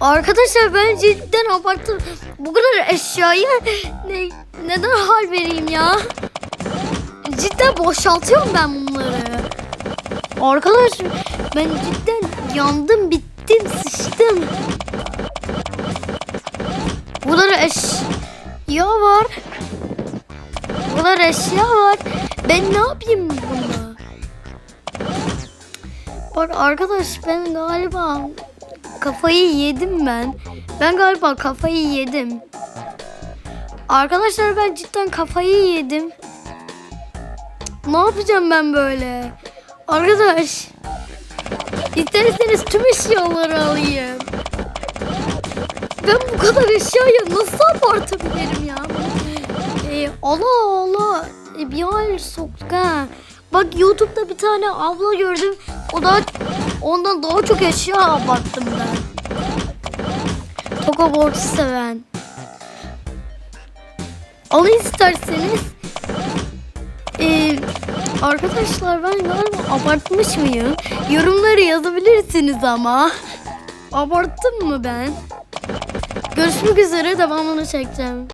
Arkadaşlar ben cidden abarttım. Bu kadar eşyayı ne, neden hal vereyim ya? Cidden boşaltıyorum ben bunları. Arkadaş ben cidden yandım bittim sıçtım. Bu kadar eşya var. Bu kadar eşya var. Ben ne yapayım bununla? Bak arkadaş ben galiba kafayı yedim ben. Ben galiba kafayı yedim. Arkadaşlar ben cidden kafayı yedim. Ne yapacağım ben böyle? Arkadaş. İsterseniz tüm eşyaları alayım. Ben bu kadar eşyayı nasıl abartabilirim ya? Ee, Allah Allah. Ee, bir hal soktuk ha. Bak YouTube'da bir tane abla gördüm. O da ondan daha çok eşya abarttım ben. Toka borcu seven. Alın isterseniz. Ee, arkadaşlar ben galiba abartmış mıyım? Yorumları yazabilirsiniz ama. Abarttım mı ben? Görüşmek üzere devamını çekeceğim.